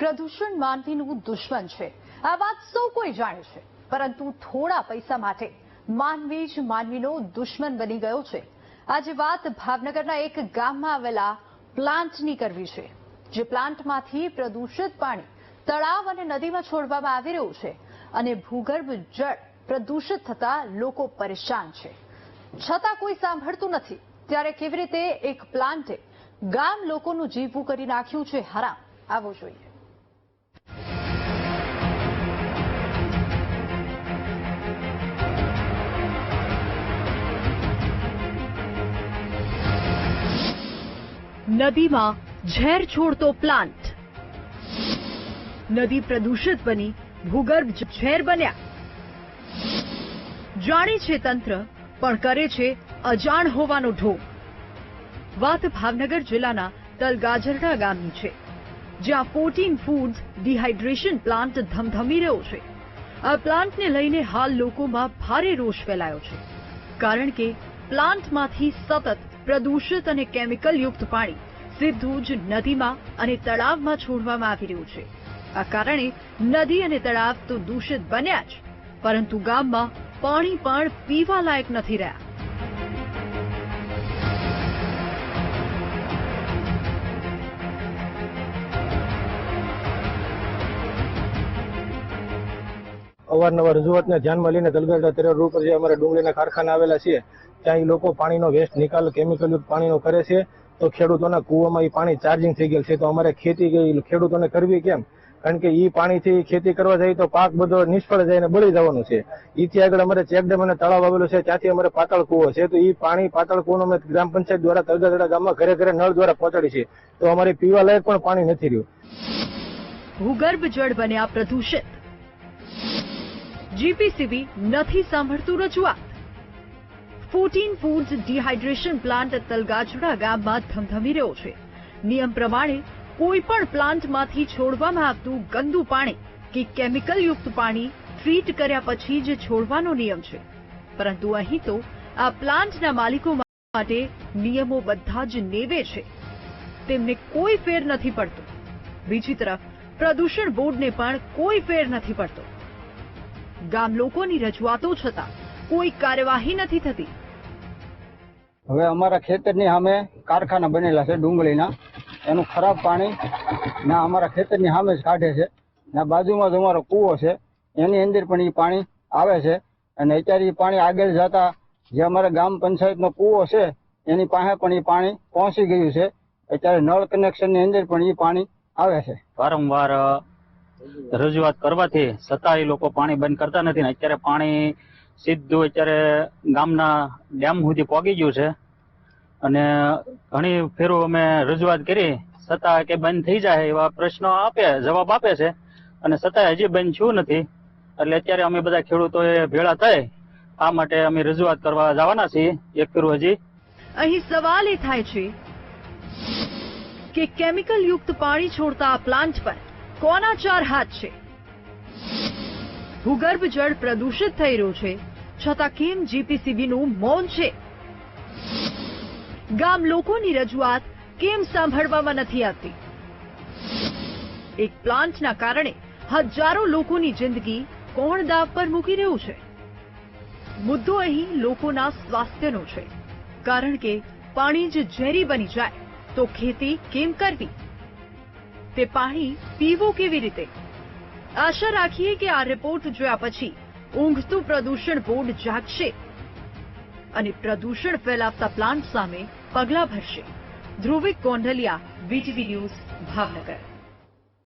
પ્રદૂષણ માનવીનું દુશ્મન છે. આ વાત સૌ કોઈ જાણે છે, પરંતુ થોડા પૈસા માટે માનવી જ માનવીનો દુશ્મન બની ગયો છે. આજે વાત ભાવનગરના એક ગામમાં આવેલા પ્લાન્ટની કરવી છે, જે પ્લાન્ટમાંથી પ્રદૂષિત પાણી તળાવ અને નદીમાં છોડવામાં આવી રહ્યું છે અને ભૂગર્ભ જળ પ્રદૂષિત થતા લોકો પરેશાન છે. છતાં કોઈ સાંભળતું નથી, ત્યારે કેવી રીતે એક પ્લાન્ટે ગામ લોકોનું જીવવું કરી નાખ્યું છે, હરામ. આવો જોઈએ. નદીમાં ઝેર છોડતો પ્લાન્ટ. નદી પ્રદૂષિત બની, ભૂગર્ભ ઝેર બન્યા. જાણે છે તંત્ર, પણ કરે છે અજાણ હોવાનો ઢોક વાત ભાવનગર જિલ્લાના તલગાજરડા ગામની છે, જ્યાં ફોર્ટીન ફૂડ્સ ડિહાઇડ્રેશન પ્લાન્ટ ધમધમી રહ્યો છે. આ પ્લાન્ટને લઈને હાલ લોકોમાં ભારે રોષ ફેલાયો છે, કારણ કે પ્લાન્ટમાંથી સતત પ્રદૂષિત અને કેમિકલ યુક્ત પાણી સીધું જ નદીમાં અને તળાવમાં છોડવામાં આવી રહ્યું છે. આ કારણે નદી અને તળાવ તો દૂષિત બન્યા જ, પરંતુ ગામમાં પાણી પણ પીવા લાયક નથી રહ્યા. અવારનવાર રજૂઆતને ધ્યાનમાં લઈને તલગઢ તેરર રોડ જે અમારા ડુંગળીના કારખાના આવેલા છે, ત્યાં એ લોકો પાણીનો વેસ્ટ નિકાલ કેમિકલયુક્ત પાણીનો કરે છે. તો ખેડૂતોના કૂવામાં એ પાણી ચાર્જિંગ થઈ ગયેલ છે. તો અમારે ખેતી ખેડૂતોને કરવી કેમ? કારણ કે એ પાણીથી ખેતી કરવા જાય તો પાક બધો નિષ્ફળ જાય ને બળી જવાનું છે. ઈથી આગળ અમારે ચેકડેમ અને તળાવ આવેલું છે, ત્યાંથી અમારે પાતાળ કૂવો છે. તો એ પાણી પાતાળ કૂવો અમે ગ્રામ પંચાયત દ્વારા તળગદડા ગામમાં ઘરે ઘરે નળ દ્વારા પહોંચાડી છે. તો અમારે પીવા લાયક પણ પાણી નથી રહ્યું. ભૂગર્ભ જળ બન્યા પ્રદૂષિત. જીપીસીબી નથી સાંભળતું રજૂઆત. Fourteen foods dehydration plant Talgajda ગામમાં ધમધમી રહ્યો છે. નિયમ પ્રમાણે કોઈ પણ પ્લાન્ટમાંથી છોડવામાં આવતું ગંદુ પાણી કે કેમિકલયુક્ત પાણી ટ્રીટ કર્યા પછી જ છોડવાનો નિયમ છે. પરંતુ અહીં તો આ પ્લાન્ટના માલિકો માટે નિયમો બધા જ નેવે છે. તેમને કોઈ ફેર નથી પડતો. બીજી તરફ, પ્રદૂષણ બોર્ડને પણ કોઈ ફેર નથી પડતો. ગામ લોકોની રજૂઆતો છતાં કોઈ કાર્યવાહી નથી થતી. હવે અમારા ખેતરની સામે કારખાના બનેલા છે ડુંગળીના. એનું ખરાબ પાણી ના અમારા ખેતરની સામે જ કાઢે છે. ના બાજુમાં જ અમારો કૂવો છે. એની અંદર પણ એ પાણી આવે છે. અને અત્યારે એ પાણી આગળ જતા જે અમારા ગામ પંચાયતનો કૂવો છે એની પાસે પણ એ પાણી પહોંચી ગયું છે. અત્યારે નળ કનેક્શનની અંદર પણ એ પાણી આવે છે. વારંવાર રજૂઆત કરવાથી છતાં લોકો પાણી બંધ કરતા નથી ને અત્યારે પાણી સીધું અત્યારે ગામના ડેમ સુધી પહોંચી ગયું છે. અને ઘણી ફેરો અમે રજૂઆત કરી છતાં કે બંધ થઈ જાય એવા પ્રશ્નો આપે, જવાબ આપે છે. અને છતાંય હજી બંધ થયું નથી. એટલે અત્યારે અમે બધા ખેડૂતોએ ભેળા થાય આ માટે અમે રજૂઆત કરવા જવાના છીએ. એક ફેરું હજી. અહીં સવાલ એ થાય છે કે કેમિકલ યુક્ત પાણી છોડતા આ પ્લાન્ટ પર કોના ચાર હાથ છે? ભૂગર્ભ જળ પ્રદૂષિત થઈ રહ્યું છે, છતાં કેમ જીપીસીબીનું મૌન છે? ગામ લોકોની રજૂઆત કેમ સાંભળવામાં નથી આવતી? એક પ્લાન્ટના કારણે હજારો લોકોની જિંદગી કોણ દાવ પર મૂકી રહ્યું છે? મુદ્દો અહીં લોકોના સ્વાસ્થ્યનો છે. કારણ કે પાણી જ ઝેરી બની જાય, તો ખેતી કેમ કરવી? તે પાણી પીવું કેવી રીતે આશા રાખીએ કે આ રિપોર્ટ જોયા પછી ઊંઘતું પ્રદૂષણ બોર્ડ જાગશે અને પ્રદૂષણ ફેલાવતા પ્લાન્ટ સામે પગલાં ભરશે ધ્રુવિક કોંડલિયા વીટીવી ન્યૂઝ ભાવનગર